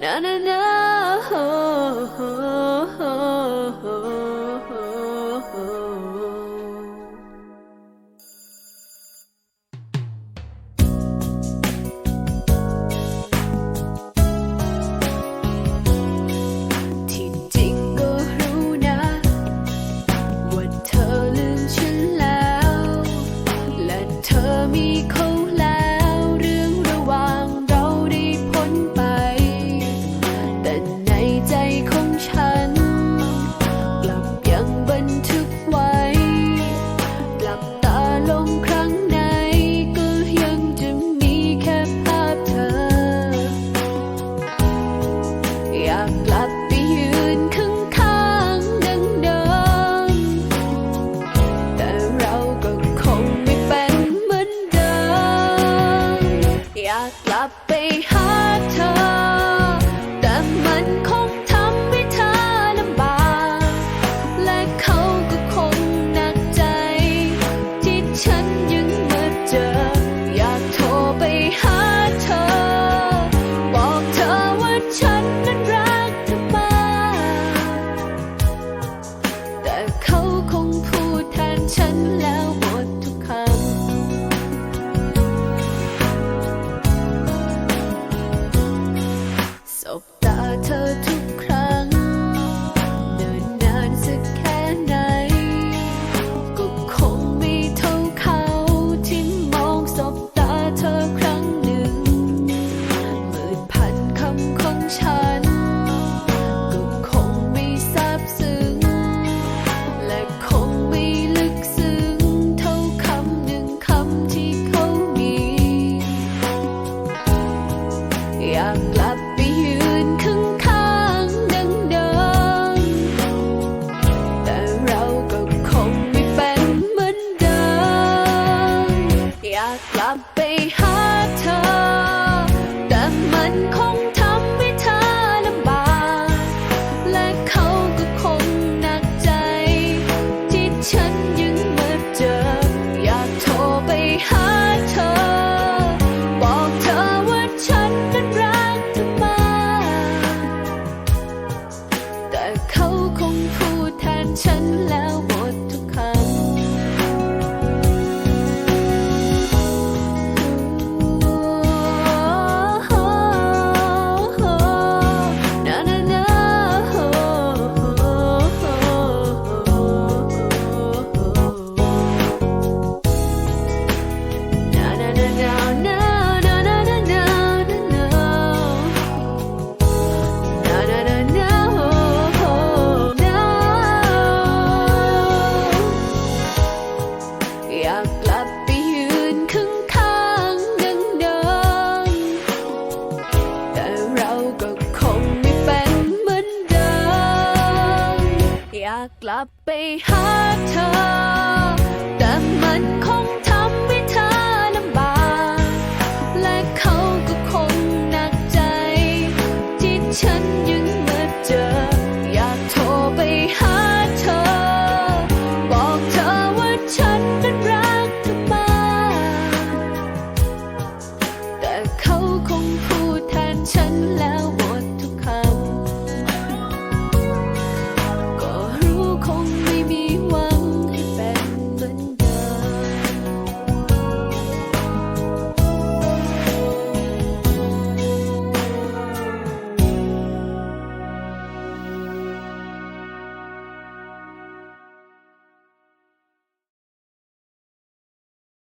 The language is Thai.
na na na me cold. หาเธอ แต่มันคงทำให้เธอลำบาก และเขาก็คงหนักใจ ที่ฉันยังมาเจอ อยากโทรไปหาเธอ บอกเธอว่าฉันนั้นรักเธอมากแต่เขาคงพูดแทนฉันแล้วหมดากกลับไปหาเธอ แต่มันคงทำให้เธอลำบาก และเขาก็คงหนักใจ ที่ฉันอยู่